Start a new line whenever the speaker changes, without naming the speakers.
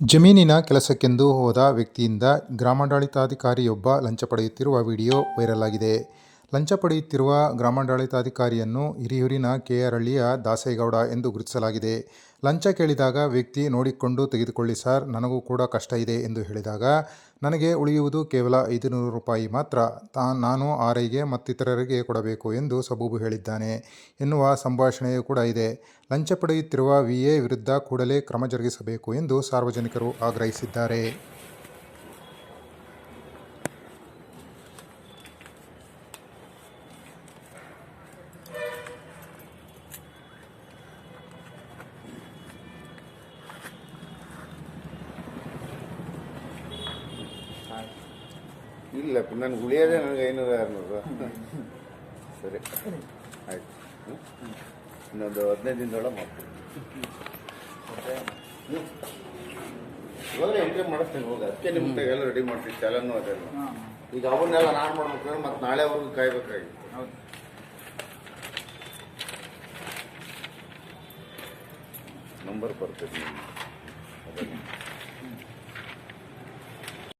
ಜಮೀನಿನ ಕೆಲಸಕ್ಕೆಂದು ಹೋದ ವ್ಯಕ್ತಿಯಿಂದ ಗ್ರಾಮಾಡಳಿತಾಧಿಕಾರಿಯೊಬ್ಬ ಲಂಚ ಪಡೆಯುತ್ತಿರುವ ವಿಡಿಯೋ ವೈರಲ್ ಆಗಿದೆ. ಲಂಚ ಪಡೆಯುತ್ತಿರುವ ಗ್ರಾಮಾಡಳಿತಾಧಿಕಾರಿಯನ್ನು ಹಿರಿಯೂರಿನ ಕೆಆರ್ಹಳ್ಳಿಯ ದಾಸೇಗೌಡ ಎಂದು ಗುರುತಿಸಲಾಗಿದೆ. ಲಂಚ ಕೇಳಿದಾಗ ವ್ಯಕ್ತಿ ನೋಡಿಕೊಂಡು ತೆಗೆದುಕೊಳ್ಳಿ ಸರ್, ನನಗೂ ಕೂಡ ಕಷ್ಟ ಇದೆ ಎಂದು ಹೇಳಿದಾಗ, ನನಗೆ ಉಳಿಯುವುದು ಕೇವಲ ಐದುನೂರು ರೂಪಾಯಿ ಮಾತ್ರ, ತಾ, ನಾನು ಆರೈಗೆ ಮತ್ತಿತರರಿಗೆ ಕೊಡಬೇಕು ಎಂದು ಸಬೂಬು ಹೇಳಿದ್ದಾನೆ ಎನ್ನುವ ಸಂಭಾಷಣೆಯೂ ಕೂಡ ಇದೆ. ಲಂಚ ಪಡೆಯುತ್ತಿರುವ ವಿಎ ವಿರುದ್ಧ ಕೂಡಲೇ ಕ್ರಮ ಜರುಗಿಸಬೇಕು ಎಂದು ಸಾರ್ವಜನಿಕರು ಆಗ್ರಹಿಸಿದ್ದಾರೆ.
ಇಲ್ಲ ನನ್ಗೆ ಉಳಿಯೋದೇ ನನಗೆ ಐನೂರು ಆರುನೂರು. ಸರಿ ಆಯ್ತು? ಇನ್ನೊಂದು ಹದಿನೈದು ದಿನದೊಳಗೆ ಮಾಡ್ತೀನಿ. ಇವಾಗ ಎಂಟ್ರಿ ಮಾಡಿಸ್ತೀನಿ ಹೋಗಿ ಅದಕ್ಕೆ ನಿಮ್ಮ ಎಲ್ಲ ರೆಡಿ ಮಾಡ್ತೀನಿ ಚಾಲನ್ನು ಅದೆಲ್ಲ. ಈಗ ಅವನ್ನೆಲ್ಲ ನಾನು ಮಾಡ್ಬೇಕಂದ್ರೆ ಮತ್ತೆ ನಾಳೆವರೆಗೂ ಕಾಯ್ಬೇಕಾಗಿತ್ತು. ನಂಬರ್ ಬರ್ತದೆ. ಅದನ್ನು.